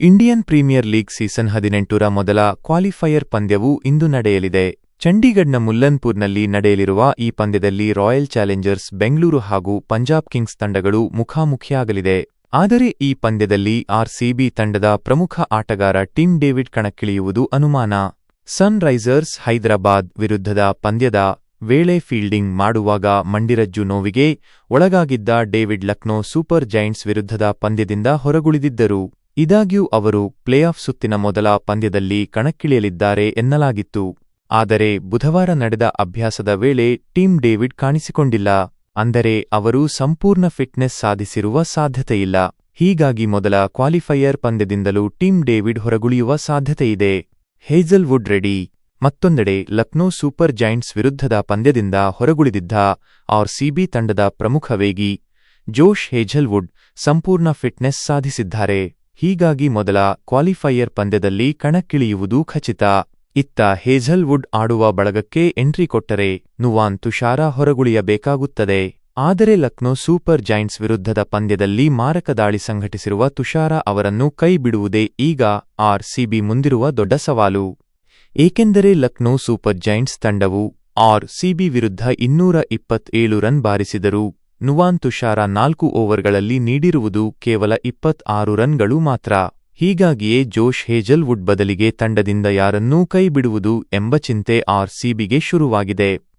Indian premier league season ಹದಿನೆಂಟರ ಮೊದಲ qualifier ಪಂದ್ಯವು ಇಂದು ನಡೆಯಲಿದೆ. ಚಂಡೀಗಢ್ನ ಮುಲ್ಲನ್ಪುರ್ನಲ್ಲಿ ನಡೆಯಲಿರುವ ಈ ಪಂದ್ಯದಲ್ಲಿ ರಾಯಲ್ ಚಾಲೆಂಜರ್ಸ್ ಬೆಂಗಳೂರು ಹಾಗೂ ಪಂಜಾಬ್ ಕಿಂಗ್ಸ್ ತಂಡಗಳು ಮುಖಾಮುಖಿಯಾಗಲಿದೆ. ಆದರೆ ಈ ಪಂದ್ಯದಲ್ಲಿ ಆರ್ಸಿಬಿ ತಂಡದ ಪ್ರಮುಖ ಆಟಗಾರ ಟಿಮ್ ಡೇವಿಡ್ ಕಣಕ್ಕಿಳಿಯುವುದು ಅನುಮಾನ. ಸನ್ರೈಸರ್ಸ್ ಹೈದರಾಬಾದ್ ವಿರುದ್ಧದ ಪಂದ್ಯದ ವೇಳೆ ಫೀಲ್ಡಿಂಗ್ ಮಾಡುವಾಗ ಮಂಡಿರಜ್ಜು ನೋವಿಗೆ ಒಳಗಾಗಿದ್ದ ಡೇವಿಡ್ ಲಕ್ನೋ ಸೂಪರ್ ಜೈಂಟ್ಸ್ ವಿರುದ್ಧದ ಪಂದ್ಯದಿಂದ ಹೊರಗುಳಿದಿದ್ದರು. ಇದಾಗ್ಯೂ ಅವರು ಪ್ಲೇಆಫ್ ಸುತ್ತಿನ ಮೊದಲ ಪಂದ್ಯದಲ್ಲಿ ಕಣಕ್ಕಿಳಿಯಲಿದ್ದಾರೆ ಎನ್ನಲಾಗಿತ್ತು. ಆದರೆ ಬುಧವಾರ ನಡೆದ ಅಭ್ಯಾಸದ ವೇಳೆ ಟೀಮ್ ಡೇವಿಡ್ ಕಾಣಿಸಿಕೊಂಡಿಲ್ಲ. ಅಂದರೆ ಅವರು ಸಂಪೂರ್ಣ ಫಿಟ್ನೆಸ್ ಸಾಧಿಸಿರುವ ಸಾಧ್ಯತೆಯಿಲ್ಲ. ಹೀಗಾಗಿ ಮೊದಲ ಕ್ವಾಲಿಫೈಯರ್ ಪಂದ್ಯದಿಂದಲೂ ಟೀಮ್ ಡೇವಿಡ್ ಹೊರಗುಳಿಯುವ ಸಾಧ್ಯತೆಯಿದೆ. Hazlewood ready. ಮತ್ತೊಂದೆಡೆ ಲಕ್ನೋ ಸೂಪರ್ ಜೈಂಟ್ಸ್ ವಿರುದ್ಧದ ಪಂದ್ಯದಿಂದ ಹೊರಗುಳಿದಿದ್ದ ಆರ್ಸಿಬಿ ತಂಡದ ಪ್ರಮುಖ ವೇಗಿ ಜೋಶ್ ಹೇಜಲ್ವುಡ್ ಸಂಪೂರ್ಣ ಫಿಟ್ನೆಸ್ ಸಾಧಿಸಿದ್ದಾರೆ. ಹೀಗಾಗಿ ಮೊದಲ ಕ್ವಾಲಿಫೈಯರ್ ಪಂದ್ಯದಲ್ಲಿ ಕಣಕ್ಕಿಳಿಯುವುದು ಖಚಿತ. ಇತ್ತ ಹೇಝಲ್ವುಡ್ ಆಡುವ ಬಳಗಕ್ಕೆ ಎಂಟ್ರಿ ಕೊಟ್ಟರೆ ನುವಾನ್ ತುಷಾರ ಹೊರಗುಳಿಯಬೇಕಾಗುತ್ತದೆ. ಆದರೆ ಲಕ್ನೋ ಸೂಪರ್ ಜೈಂಟ್ಸ್ ವಿರುದ್ಧದ ಪಂದ್ಯದಲ್ಲಿ ಮಾರಕ ದಾಳಿ ಸಂಘಟಿಸಿರುವ ತುಷಾರ ಅವರನ್ನು ಕೈಬಿಡುವುದೇ ಈಗ ಆರ್ಸಿಬಿ ಮುಂದಿರುವ ದೊಡ್ಡ ಸವಾಲು. ಏಕೆಂದರೆ ಲಕ್ನೋ ಸೂಪರ್ ಜೈಂಟ್ಸ್ ತಂಡವು ಆರ್ ಸಿಬಿ ವಿರುದ್ಧ ಇನ್ನೂರ ಇಪ್ಪತ್ತೇಳು ರನ್ ಬಾರಿಸಿದರು. ನುವಾನ್ ತುಷಾರ ನಾಲ್ಕು ಓವರ್ಗಳಲ್ಲಿ ನೀಡಿರುವುದು ಕೇವಲ ಇಪ್ಪತ್ತಾರು ರನ್ಗಳು ಮಾತ್ರ. ಹೀಗಾಗಿಯೇ ಜೋಶ್ ಹೇಜಲ್ವುಡ್ ಬದಲಿಗೆ ತಂಡದಿಂದ ಯಾರನ್ನೂ ಕೈಬಿಡುವುದು ಎಂಬ ಚಿಂತೆ ಆರ್ಸಿಬಿಗೆ ಶುರುವಾಗಿದೆ.